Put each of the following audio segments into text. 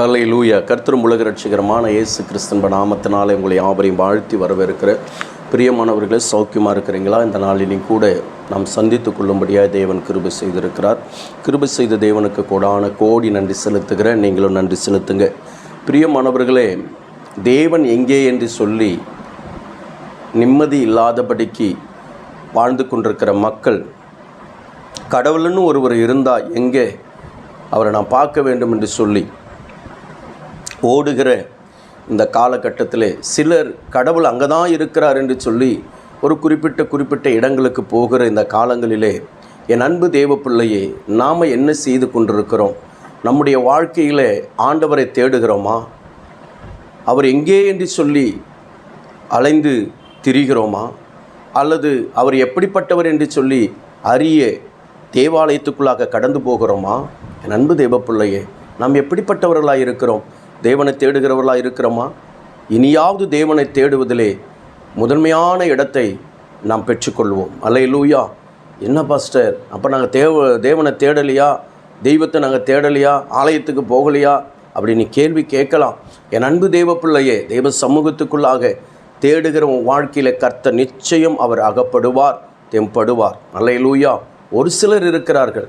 ஹலை லூயா கர்த்தரும் உலக ரட்சிகரமான இயேசு கிறிஸ்தன்ப நாமத்தினாலே உங்களை யாவரையும் வாழ்த்தி வரவேற்கிற பிரியமானவர்களே சௌக்கியமாக இருக்கிறீங்களா? இந்த நாளிலும் கூட நாம் சந்தித்து கொள்ளும்படியாக தேவன் கிருபை செய்திருக்கிறார். கிருபை செய்த தேவனுக்கு கூடான கோடி நன்றி செலுத்துகிறேன். நீங்களும் நன்றி செலுத்துங்க. பிரியமானவர்களே தேவன் எங்கே என்று சொல்லி நிம்மதி இல்லாதபடிக்கு வாழ்ந்து கொண்டிருக்கிற மக்கள் கடவுள்னு ஒருவர் இருந்தால் எங்கே? அவரை நான் பார்க்க வேண்டும் என்று சொல்லி ஓடுகிற இந்த காலகட்டத்தில் சிலர் கடவுள் அங்கே தான் இருக்கிறார் என்று சொல்லி ஒரு குறிப்பிட்ட குறிப்பிட்ட இடங்களுக்கு போகிற இந்த காலங்களிலே என் அன்பு தேவ பிள்ளையே நாம் என்ன செய்து கொண்டிருக்கிறோம்? நம்முடைய வாழ்க்கையில் ஆண்டவரை தேடுகிறோமா? அவர் எங்கே என்று சொல்லி அலைந்து திரிகிறோமா? அல்லது அவர் எப்படிப்பட்டவர் என்று சொல்லி அறிய தேவாலயத்துக்குள்ளாக கடந்து போகிறோமா? என் அன்பு தேவ பிள்ளையே நாம் எப்படிப்பட்டவர்களாக இருக்கிறோம் தேவனை தேடுகிறவர்களாக இருக்கிறோமா? இனியாவது தேவனை தேடுவதிலே முதன்மையான இடத்தை நாம் பெற்றுக்கொள்வோம். அலை லூயா என்ன பாஸ்டர்? அப்போ நாங்கள் தேவ தேவனை தேடலையா? தெய்வத்தை நாங்கள் தேடலையா? ஆலயத்துக்கு போகலையா? அப்படி நீ கேள்வி கேட்கலாம். என் அன்பு தெய்வ பிள்ளையே தெய்வ சமூகத்துக்குள்ளாக தேடுகிற உன் வாழ்க்கையில் கர்த்த நிச்சயம் அவர் அகப்படுவார் தெம்படுவார் அல்ல லூயா ஒரு சிலர் இருக்கிறார்கள்.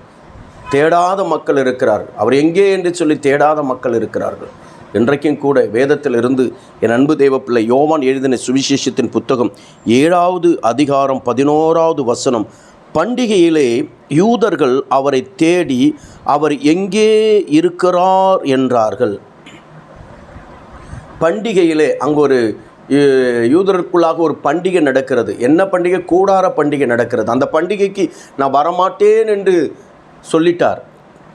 தேடாத மக்கள் இருக்கிறார்கள். அவர் எங்கே என்று சொல்லி தேடாத மக்கள் இருக்கிறார்கள். இன்றைக்கும் கூட வேதத்தில் இருந்து என் அன்பு தேவ பிள்ளை யோவான் எழுதின சுவிசேஷத்தின் புத்தகம் ஏழாவது அதிகாரம் பதினோராவது வசனம். பண்டிகையிலே யூதர்கள் அவரை தேடி அவர் எங்கே இருக்கிறார் என்றார்கள். பண்டிகையிலே அங்கே ஒரு யூ- யூதருக்குள்ளாக ஒரு பண்டிகை நடக்கிறது. என்ன பண்டிகை? கூடார பண்டிகை நடக்கிறது. அந்த பண்டிகைக்கு நான் வரமாட்டேன் என்று சொல்லிட்டார்.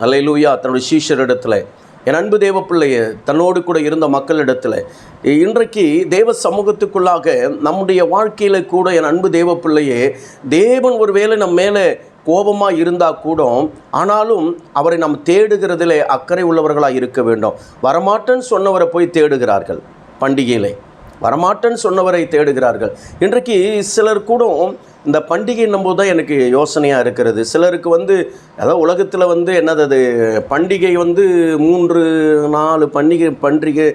அல்லேலூயா தன்னுடைய சீஷரிடத்தில். என் அன்பு தேவ பிள்ளைய தன்னோடு கூட இருந்த மக்களிடத்தில் இன்றைக்கு தேவ சமூகத்துக்குள்ளாக நம்முடைய வாழ்க்கையில் கூட என் அன்பு தேவ பிள்ளையே தேவன் ஒருவேளை நம்ம மேலே கோபமாக இருந்தால் கூட ஆனாலும் அவரை நாம் தேடுகிறதிலே அக்கறை உள்ளவர்களாக இருக்க வேண்டும். வரமாட்டேன்னு சொன்னவரை போய் தேடுகிறார்கள் பண்டிகையிலே. வரமாட்டேன்னு சொன்னவரை தேடுகிறார்கள். இன்றைக்கு சிலர் கூட இந்த பண்டிகைன்னும் போது தான் எனக்கு யோசனையாக இருக்கிறது. சிலருக்கு வந்து அதாவது உலகத்தில் வந்து என்னது அது பண்டிகை வந்து மூன்று நாலு பண்டிகை பண்டிகை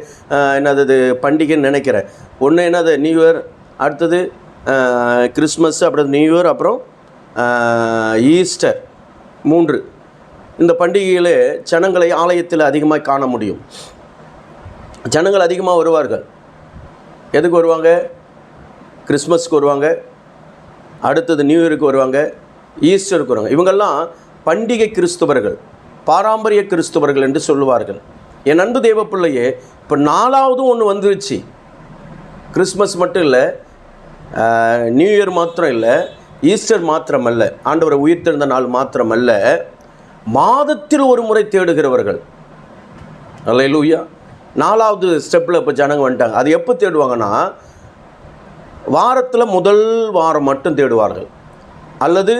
என்னது அது பண்டிகைன்னு நினைக்கிறேன். ஒன்று என்னது நியூ இயர் அடுத்தது கிறிஸ்மஸ் அப்புறம் நியூ இயர் அப்புறம் ஈஸ்டர் மூன்று. இந்த பண்டிகையில் ஜனங்களை ஆலயத்தில் அதிகமாக காண முடியும். ஜனங்கள் அதிகமாக வருவார்கள். எதுக்கு வருவாங்க? கிறிஸ்மஸ்க்கு வருவாங்க. அடுத்தது நியூ இயருக்கு வருவாங்க ஈஸ்டருக்கு வருவாங்க. இவங்கெல்லாம் பண்டிகை கிறிஸ்துவர்கள் பாரம்பரிய கிறிஸ்துவர்கள் என்று சொல்லுவார்கள். என் அன்பு தேவ பிள்ளையே இப்போ நாலாவதும் ஒன்று வந்துருச்சு. கிறிஸ்மஸ் மட்டும் இல்லை நியூ இயர் மாத்திரம் இல்லை ஈஸ்டர் மாத்திரமல்ல ஆண்டவரை உயிர்த்தெழுந்த நாள் மாத்திரமல்ல மாதத்தில் ஒரு முறை தேடுகிறவர்கள். அல்ல அல்லேலூயா நாலாவது ஸ்டெப்பில் இப்போ ஜனங்க வந்துட்டாங்க. அது எப்போ தேடுவாங்கன்னா வாரத்தில் முதல் வாரம் மட்டும் தேடுவார்கள். அல்லது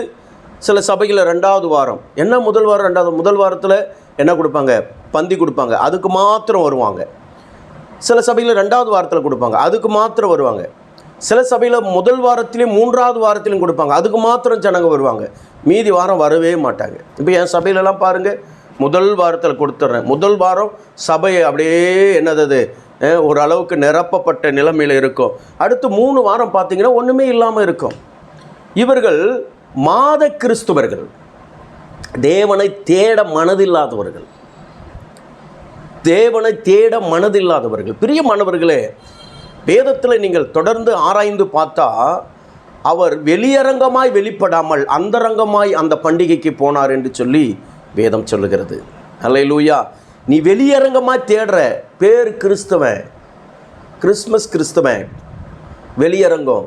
சில சபையில் ரெண்டாவது வாரம். என்ன முதல் வாரம் ரெண்டாவது முதல் வாரத்தில் என்ன கொடுப்பாங்க? பந்தி கொடுப்பாங்க. அதுக்கு மாத்திரம் வருவாங்க. சில சபையில் ரெண்டாவது வாரத்தில் கொடுப்பாங்க. அதுக்கு மாத்திரம் வருவாங்க. சில சபையில் முதல் வாரத்திலையும் மூன்றாவது வாரத்திலையும் கொடுப்பாங்க. அதுக்கு மாத்திரம் ஜனங்க வருவாங்க. மீதி வாரம் வரவே மாட்டாங்க. இப்போ என் சபையிலலாம் பாருங்கள் முதல் வாரத்தில் கொடுத்துட்றேன் முதல் வாரம் சபையை அப்படியே என்னது ஓரளவுக்கு ஒரு அளவுக்கு நிரப்பப்பட்ட நிலைமையில் இருக்கும். அடுத்து மூணு வாரம் பார்த்தீங்கன்னா ஒன்றுமே இல்லாமல் இருக்கும். இவர்கள் மாத கிறிஸ்துவர்கள். தேவனை தேட மனதில்லாதவர்கள். தேவனை தேட மனதில்லாதவர்கள். பிரியமானவர்களே வேதத்தில் நீங்கள் தொடர்ந்து ஆராய்ந்து பார்த்தா அவர் வெளியரங்கமாய் வெளிப்படாமல் அந்தரங்கமாய் அந்த பண்டிகைக்கு போனார் என்று சொல்லி வேதம் சொல்லுகிறது. அல்லேலூயா நீ வெளியரங்கமாக தேடுற பேர் கிறிஸ்தவன். கிறிஸ்மஸ் கிறிஸ்தவன். வெளியரங்கம்.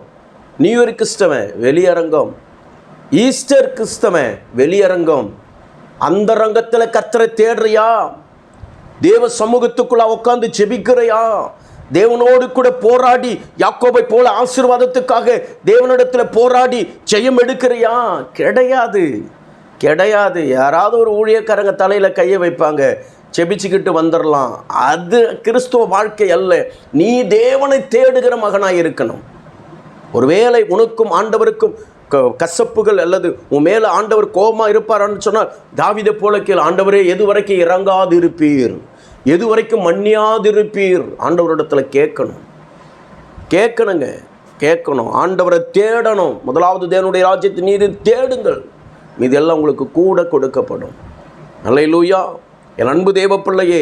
நியூ இயர் கிறிஸ்தவன் வெளியரங்கம். ஈஸ்டர் கிறிஸ்தவன் வெளியரங்கம். அந்த ரங்கத்தில் கத்தரை தேடுறியா? தேவ சமூகத்துக்குள்ள உட்காந்து ஜெபிக்கிறையா? தேவனோடு கூட போராடி யாக்கோபை போல ஆசீர்வாதத்துக்காக தேவனிடத்தில் போராடி ஜெயம் எடுக்கிறியா? கிடையாது. கிடையாது. யாராவது ஒரு ஊழியக்காரங்க தலையில் கையை வைப்பாங்க. செபிச்சுக்கிட்டு வந்துடலாம் அது கிறிஸ்துவ வாழ்க்கை அல்ல. நீ தேவனை தேடுகிற மகனாக இருக்கணும். ஒருவேளை உனக்கும் ஆண்டவருக்கும் க- கசப்புகள் அல்லது உன் மேலே ஆண்டவர் கோபமாக இருப்பாரான்னு சொன்னால் தாவிதை போல கேள் ஆண்டவரே எது வரைக்கும் இறங்காது இருப்பீர் எது வரைக்கும் மன்னியாதிருப்பீர் ஆண்டவரிடத்தில் கேட்கணும். கேட்கணுங்க. கேட்கணும். ஆண்டவரை தேடணும். முதலாவது தேவனுடைய ராஜ்யத்தை நீர் தேடுங்கள். இதெல்லாம் உங்களுக்கு கூட கொடுக்கப்படும். அல்லேலூயா. என் அன்பு தேவ பிள்ளையே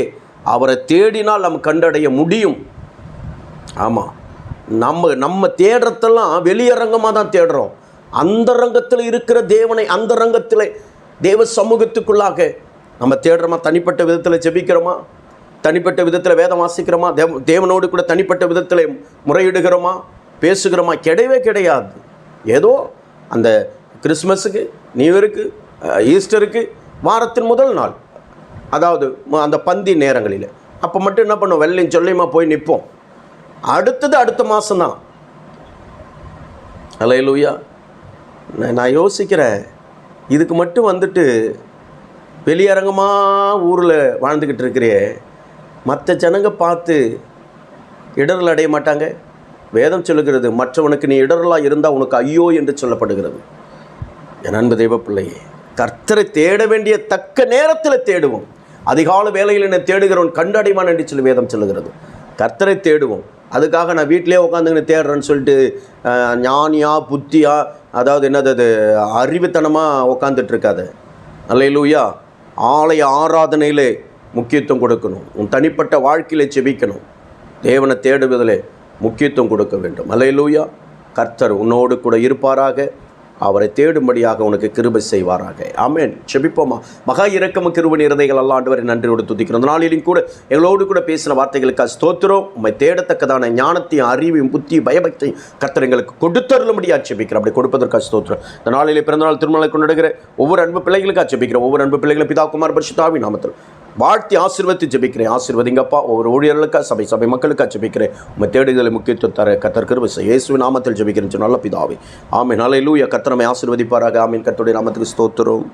அவரை தேடினால் நம்ம கண்டடைய முடியும். ஆமாம் நம்ம நம்ம தேடுறதெல்லாம் வெளியரங்கமாக தான் தேடுறோம். அந்த ரங்கத்தில் இருக்கிற தேவனை அந்த ரங்கத்தில் தேவ சமூகத்துக்குள்ளாக நம்ம தேடுறோமா? தனிப்பட்ட விதத்தில் ஜெபிக்கிறோமா? தனிப்பட்ட விதத்தில் வேதம் வாசிக்கிறோமா? தேவ தேவனோடு கூட தனிப்பட்ட விதத்தில் முறையிடுகிறோமா? பேசுகிறோமா? கிடையவே கிடையாது. ஏதோ அந்த கிறிஸ்மஸுக்கு நியூ இயருக்கு ஈஸ்டருக்கு வாரத்தின் முதல் நாள். அதாவது ம- அந்த பந்தி நேரங்களில். அப்போ மட்டும் என்ன பண்ணுவோம் வெள்ளையும் சொல்லியுமா போய் நிற்போம். அடுத்தது அடுத்த மாதம்தான் அலையலூயா நான் நான் யோசிக்கிறேன். இதுக்கு மட்டும் வந்துட்டு வெளியரங்கமாக ஊரில் வாழ்ந்துக்கிட்டு இருக்கிறே. மற்ற ஜனங்க பார்த்து இடரல் அடைய மாட்டாங்க. வேதம் சொல்லுகிறது மற்றவனுக்கு நீ இடரலாக இருந்தால் உனக்கு ஐயோ என்று சொல்லப்படுகிறது. என் அன்பு தெய்வ பிள்ளையே கர்த்தரை தேட வேண்டிய தக்க நேரத்தில் தேடுவோம். அதிகால வேலையில் என்னை தேடுகிறவன் கண்டடைவான் என்று சொல்லி வேதம் சொல்லுகிறது. கர்த்தரை தேடுவோம். அதுக்காக நான் வீட்டிலே உட்காந்துக்கின்னு தேடுறேன்னு சொல்லிட்டு ஞானியாக ஞானியா புத்தியா அதாவது என்னது அது அறிவுத்தனமாக உக்காந்துட்டுருக்காது அல்லையிலூயா ஆலய ஆராதனையிலே முக்கியத்துவம் கொடுக்கணும். உன் தனிப்பட்ட வாழ்க்கையிலே செபிக்கணும். தேவனை தேடுவதிலே முக்கியத்துவம் கொடுக்க வேண்டும். அல்லையிலூயா கர்த்தர் உன்னோடு கூட இருப்பாராக. அவரை தேடும்படியாக உனக்கு கிருபை செய்வாராக. ஆமேன். செபிப்போமா மகா இறக்கம கிருப நிறதைகள் அல்லாண்டவரை நன்றியோடு துதிக்கிறோம். நாளிலும் கூட எங்களோடு கூட பேசின வார்த்தைகளுக்கு ஸ்தோத்திரம். உண்மை தேடத்தக்கதான ஞானத்தையும் அறிவையும் புத்தி பயபக்தியும் கர்த்தர் எங்களுக்கு கொடுத்தருளும்படியாக செபிக்கிறோம் அப்படி கொடுப்பதற்காக ஸ்தோத்திரம். இந்த நாளிலே பிறந்தநாள் திருமணம் கொண்டாடுகிற ஒவ்வொரு அன்பு பிள்ளைகளுக்காக செபிக்கிறோம் ஒவ்வொரு அன்பு பிள்ளைகளும் பிதா குமார் பரிசுத்தாவி நாமத்தில். வாழ்த்தி ஆசீர்வத்தை ஜெபிக்கிறேன். ஆசீர்வதிங்கப்பா ஒவ்வொரு ஊழியர்களுக்காக சபை சபை மக்களுக்காக ஜெபிக்கிறேன். உங்கள் தேடுதலை முக்கியத்துவம் தர கத்தர் கிருபை இயேசு நாமத்தில் ஜெபிக்கிறேன். நல்ல பிதாவே. ஆமென். ஹalleluya. கர்த்தர் நம்மை ஆசீர்வதிப்பாராக. ஆமீன். கர்த்தருடைய நாமத்துக்கு ஸ்தோத்திரம்.